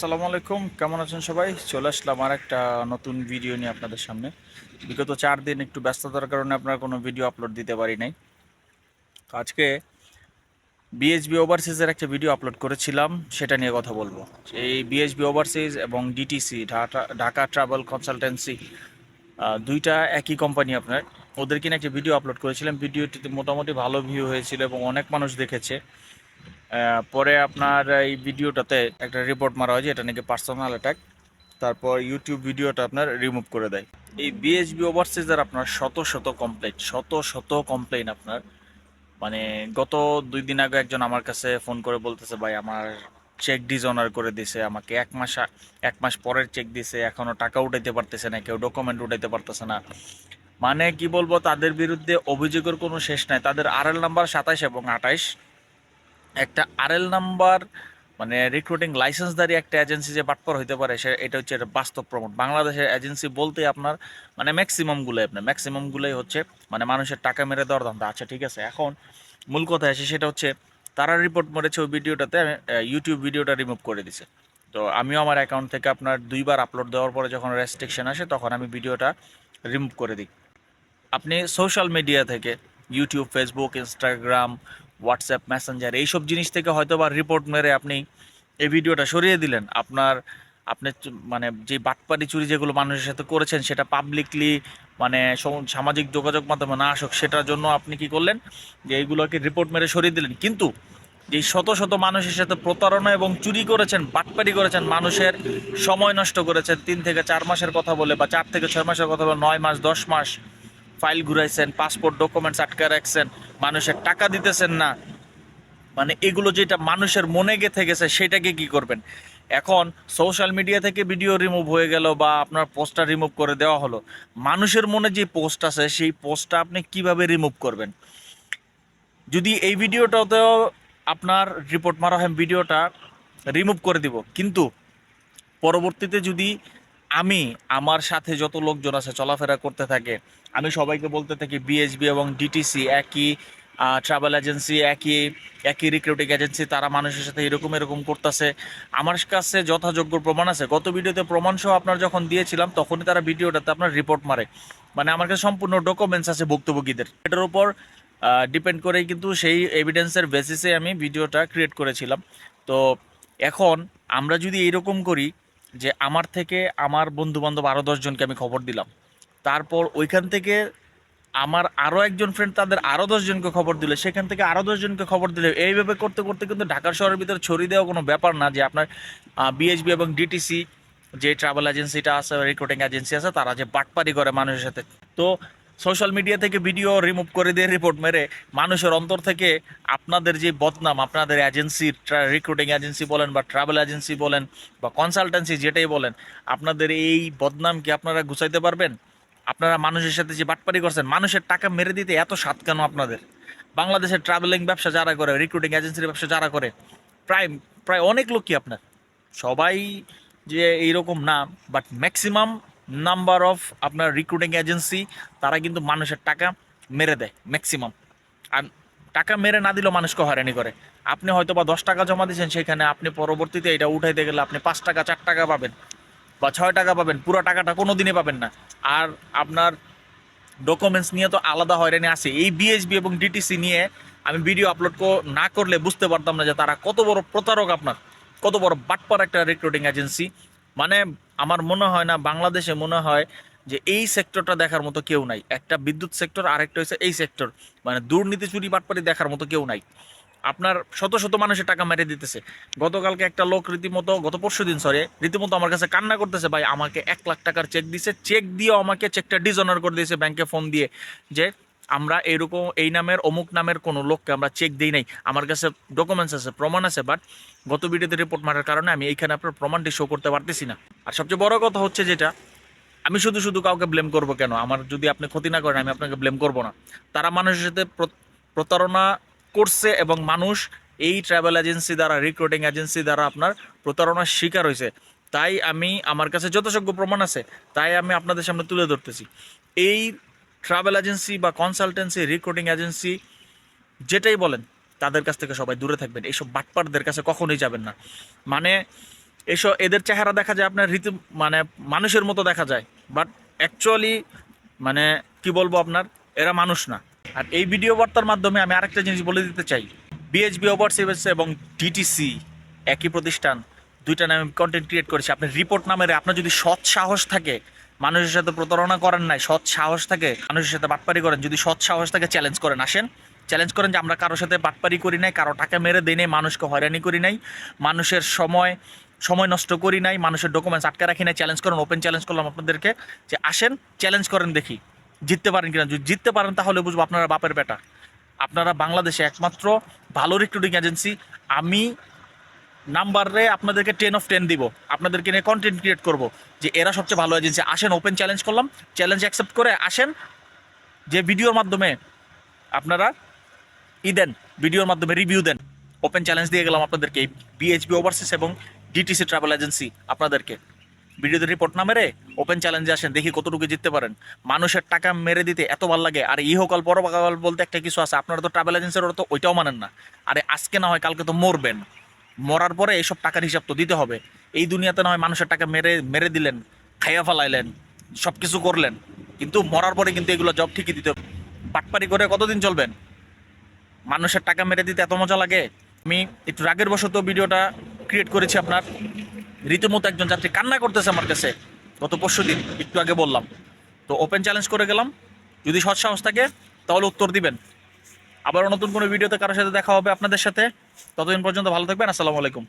আসসালামু আলাইকুম। কেমন আছেন সবাই? চলে আসলাম আর একটা নতুন ভিডিও নিয়ে আপনাদের সামনে। বিগত চার দিন একটু ব্যস্ততার কারণে আপনার কোনো ভিডিও আপলোড দিতে পারি নাই। আজকে বিএসবি ওভারসিজের একটা ভিডিও আপলোড করেছিলাম, সেটা নিয়ে কথা বলব। এই বিএসবি ওভারসিজ এবং DTC Dhaka Dhaka travel consultancy দুইটা একই কোম্পানি আপনার। ওদের কিনে একটা ভিডিও আপলোড করেছিলাম। ভিডিওটিতে মোটামুটি ভালো ভিউ হয়েছিল এবং অনেক মানুষ দেখেছে। পরে আপনার এই ভিডিওটাতে একটা রিপোর্ট মারা হয় যে এটা নাকি পার্সোনাল অ্যাটাক তারপর ইউটিউব ভিডিওটা আপনার রিমুভ করে দেয়। এই বিএসবি ওভারসিজের আপনার শত শত কমপ্লেন শত শত কমপ্লেন আপনার। মানে গত দুই দিন আগে একজন আমার কাছে ফোন করে বলতেছে, ভাই, আমার চেক ডিজনার করে দিছে, আমাকে এক মাস এক মাস পরের চেক দিছে এখনও টাকা উঠাইতে পারতেছে না, কেউ ডকুমেন্ট উঠাইতে পারতেছে না। মানে কি বলব, তাদের বিরুদ্ধে অভিযোগের কোনো শেষ নাই। তাদের আরএল নাম্বার সাতাইশ এবং আঠাইশ। একটা আরএল নাম্বার মানে রিক্রুটিং লাইসেন্সধারী একটা এজেন্সি যে বাটপার হইতে পারে সে এটা হচ্ছে একটা বাস্তব প্রমাণ। বাংলাদেশের এজেন্সি বলতে আপনার মানে ম্যাক্সিমামগুলোই আপনার ম্যাক্সিমামগুলোই হচ্ছে মানে মানুষের টাকা মেরে দেওয়ার ধান্দা। আচ্ছা ঠিক আছে এখন মূল কথা আসে সেটা হচ্ছে তারা রিপোর্ট মরেছে ওই ভিডিওটাতে আমি, ইউটিউব ভিডিওটা রিমুভ করে দিছে। তো আমিও আমার অ্যাকাউন্ট থেকে আপনার দুইবার আপলোড দেওয়ার পরে যখন রেস্ট্রিকশন আসে তখন আমি ভিডিওটা রিমুভ করে দিই। আপনি সোশ্যাল মিডিয়া থেকে YouTube Facebook Instagram WhatsApp Messenger এইসব জিনিস থেকে হয়তো বা রিপোর্ট মেরে আপনি এই ভিডিওটা সরিয়ে দিলেন। আপনার, আপনি মানে যে বাটপারি চুরি যেগুলো মানুষের সাথে করেছেন সেটা পাবলিকলি মানে সামাজিক যোগাযোগ মাধ্যমে না আসুক, সেটার জন্য আপনি কি করলেন? যে এইগুলোকে রিপোর্ট মেরে সরিয়ে দিলেন। কিন্তু যে শত শত মানুষের সাথে প্রতারণা এবং চুরি করেছেন বাটপারি করেছেন, মানুষের সময় নষ্ট করেছেন, তিন থেকে চার মাসের কথা বলে বা চার থেকে ছয় মাসের কথা বলে, নয় মাস, দশ মাস ফাইল ঘুরাইছেন পাসপোর্ট ডকুমেন্টস আটকে রাখছেন, মানুষের টাকা দিতেছেন না। মানে এগুলো যেটা মানুষের মনে গেঁথে গেছে, সেটাকে কি করবেন? এখন সোশ্যাল মিডিয়া থেকে ভিডিও রিমুভ হয়ে গেল বা আপনার পোস্টটা রিমুভ করে দেওয়া হলো, মানুষের মনে যে পোস্ট আছে, সেই পোস্টটা আপনি কীভাবে রিমুভ করবেন? যদি এই ভিডিওটাতেও আপনার রিপোর্ট মারা হয় ভিডিওটা রিমুভ করে দিব। কিন্তু পরবর্তীতে যদি আমি, আমার সাথে যত লোকজন আছে, চলাফেরা করতে থাকে, আমি সবাইকে বলতে থাকি বিএসবি এবং ডিটিসি একই ট্রাভেল এজেন্সি একই একই রিক্রুটিং এজেন্সি তারা মানুষের সাথে এরকম এরকম করতেছে। আমার কাছে যথাযোগ্য প্রমাণ আছে। গত ভিডিওতে প্রমাণ সহ আপনার যখন দিয়েছিলাম, তখনই তারা ভিডিওটাতে আপনার রিপোর্ট মারে। মানে আমার কাছে সম্পূর্ণ ডকুমেন্টস আছে ভুক্তভোগীদের। এটার উপর ডিপেন্ড করেই কিন্তু সেই এভিডেন্সের বেসিসে আমি ভিডিওটা ক্রিয়েট করেছিলাম। তো এখন আমরা যদি এরকম করি যে আমার থেকে আমার বন্ধুবান্ধব আরও দশজনকে আমি খবর দিলাম। তারপর ওইখান থেকে আমার আরও একজন ফ্রেন্ড তাদের আরও দশজনকে খবর দিলে। সেখান থেকে আরও দশজনকে খবর দিলে। এইভাবে করতে করতে কিন্তু ঢাকা শহরের ভিতরে ছড়িয়ে দেওয়া কোনো ব্যাপার না যে আপনার বিএসবি এবং ডিটিসি যে ট্রাভেল এজেন্সিটা আছে রিক্রুটিং এজেন্সি আছে, তারা যে বাটপারি করে মানুষের সাথে। তো সোশ্যাল মিডিয়া থেকে ভিডিও রিমুভ করে দিয়ে রিপোর্ট মেরে মানুষের অন্তর থেকে আপনাদের যে বদনাম, আপনাদের এজেন্সি রিক্রুটিং এজেন্সি বলেন বা ট্রাভেল এজেন্সি বলেন বা কনসালটেন্সি যেটাই বলেন, আপনাদের এই বদনাম কি আপনারা গুছাইতে পারবেন? আপনারা মানুষের সাথে যে বাটপারি করছেন, মানুষের টাকা মেরে দিতে এত স্বাদ কেন আপনাদের? বাংলাদেশের ট্রাভেলিং ব্যবসা যারা করে রিক্রুটিং এজেন্সির ব্যবসা যারা করে, প্রায় প্রায় অনেক লোকই আপনার। সবাই যে এইরকম না বাট ম্যাক্সিমাম নাম্বার অফ আপনার রিক্রুটিং এজেন্সি তারা কিন্তু মানুষের টাকা মেরে দেয় ম্যাক্সিমাম আর টাকা মেরে না দিলেও মানুষকে হয়রানি করে। আপনি হয়তো বা দশ টাকা জমা দিয়েছেন সেখানে, আপনি পরবর্তীতে এটা উঠাইতে গেলে আপনি পাঁচ টাকা, চার টাকা পাবেন বা ছয় টাকা পাবেন, পুরো টাকাটা কোনো দিনে পাবেন না। আর আপনার ডকুমেন্টস নিয়ে তো আলাদা হয়রানি আছে। এই বিএসবি এবং ডিটিসি নিয়ে আমি ভিডিও আপলোড না করলে বুঝতে পারতাম না যে তারা কত বড় প্রতারক আপনার, কত বড় বাটপার একটা রিক্রুটিং এজেন্সি মানে আমার মনে হয় না, বাংলাদেশে মনে হয় যে এই সেক্টরটা দেখার মতো কেউ নাই। একটা বিদ্যুৎ সেক্টর আরেকটা হচ্ছে এই সেক্টর মানে দুর্নীতি চুরি বাটপারি দেখার মতো কেউ নাই। আপনার শত শত মানুষের টাকা মেরে দিতেছে। গতকালকে একটা লোক রীতিমতো, গত পরশু দিন সরি রীতিমতো আমার কাছে কান্না করতেছে, ভাই, আমাকে এক লাখ টাকার চেক দিছে। চেক দিয়েও আমাকে চেকটা ডিজনার করে দিয়েছে ব্যাংকে ফোন দিয়ে যে আমরা এরকম এই নামের, অমুক নামের কোনো লোককে আমরা চেক দিই নাই। আমার কাছে ডকুমেন্টস আছে, প্রমাণ আছে বাট গত ভিডিওতে রিপোর্ট মারার কারণে আমি এইখানে আপনার প্রমাণটি শো করতে পারতেছি না। আর সবচেয়ে বড় কথা হচ্ছে যেটা, আমি শুধু শুধু কাউকে ব্লেম করব কেন? আমার যদি আপনি ক্ষতি না করেন, আমি আপনাকে ব্লেম করব না। তারা মানুষের সাথে প্র- প্রতারণা করছে এবং মানুষ এই ট্রাভেল এজেন্সি দ্বারা রিক্রুটিং এজেন্সি দ্বারা আপনার প্রতারণার শিকার হয়েছে। তাই আমি, আমার কাছে যথাযোগ্য প্রমাণ আছে, তাই আমি আপনাদের সামনে তুলে ধরতেছি। এই ট্রাভেল এজেন্সি বা কনসালটেন্সি রিক্রুটিং এজেন্সি যেটাই বলেন, তাদের কাছ থেকে সবাই দূরে থাকবেন। এইসব বাটপারদের কাছে কখনোই যাবেন না। মানে এসব, এদের চেহারা দেখা যায়, আপনার রীতি মানে মানুষের মতো দেখা যায়। বাট অ্যাকচুয়ালি মানে কি বলব আপনার, এরা মানুষ না। আর এই ভিডিও বার্তার মাধ্যমে আমি আরেকটা জিনিস বলে দিতে চাই। বিএইচবি ওভারসিভেস এবং ডিটিসি একই প্রতিষ্ঠান, দুইটা নামে কন্টেন্ট ক্রিয়েট করেছে। আপনার রিপোর্ট নামের, আপনার যদি সৎ সাহস থাকে মানুষের সাথে প্রতারণা করেন নাই, সৎ সাহস থাকে মানুষের সাথে বাটপারি করেন। যদি সৎ সাহস থাকে চ্যালেঞ্জ করেন। আসেন চ্যালেঞ্জ করেন যে আমরা কারোর সাথে বাটপারি করি নাই, কারও টাকা মেরে দিই নাই, মানুষকে হয়রানি করি নাই, মানুষের সময় সময় নষ্ট করি নাই, মানুষের ডকুমেন্টস আটকে রাখি নাই চ্যালেঞ্জ করেন ওপেন চ্যালেঞ্জ করলাম আপনাদেরকে যে আসেন চ্যালেঞ্জ করেন দেখি, জিততে পারেন কিনা। যদি জিততে পারেন, তাহলে বুঝব আপনারা বাপের বেটা। আপনারা বাংলাদেশে একমাত্র ভালো রিক্রুটিং এজেন্সি আমি নাম্বারে আপনাদেরকে টেন অফ টেন দিব। আপনাদেরকে নিয়ে কন্টেন্ট ক্রিয়েট করব। যে এরা সবচেয়ে ভালো এজেন্সি আসেন ওপেন চ্যালেঞ্জ করলাম চ্যালেঞ্জ অ্যাকসেপ্ট করে আসেন। যে ভিডিওর মাধ্যমে আপনারা ই দেন ভিডিওর মাধ্যমে রিভিউ দেন ওপেন চ্যালেঞ্জ দিয়ে গেলাম আপনাদেরকে বিএইচবি ওভারসিস এবং ডিটিসি ট্রাভেল এজেন্সি আপনাদেরকে। ভিডিওতে রিপোর্ট না মেরে ওপেন চ্যালেঞ্জে আসেন, দেখি কতটুকু জিততে পারেন। মানুষের টাকা মেরে দিতে এত ভালো লাগে, আর ইহকাল, পরকাল বলতে একটা কিছু আছে, আপনারা তো ট্রাভেল এজেন্সির তো ওইটাও মানেন না। আরে আজকে না হয়, কালকে তো মরবেন। মরার পরে এইসব টাকার হিসাব তো দিতে হবে। এই দুনিয়াতে না হয় মানুষের টাকা মেরে মেরে দিলেন, খাইয়া ফালাইলেন সব কিছু করলেন। কিন্তু মরার পরে কিন্তু এগুলো জব ঠিকই দিতে হবে। করে কতদিন চলবেন? মানুষের টাকা মেরে দিতে এত মজা লাগে? আমি একটু রাগের বশত ভিডিওটা ক্রিয়েট করেছি আপনার। রীতিমতো একজন যাত্রী কান্না করতেছে আমার কাছে। গত পরশু দিন একটু আগে বললাম। তো ওপেন চ্যালেঞ্জ করে গেলাম। যদি সৎ সাহস থাকে, তাহলে উত্তর দিবেন। আবারও নতুন কোনো ভিডিওতে কারোর সাথে দেখা হবে আপনাদের সাথে। ততদিন পর্যন্ত ভালো থাকবেন, আসসালামু আলাইকুম।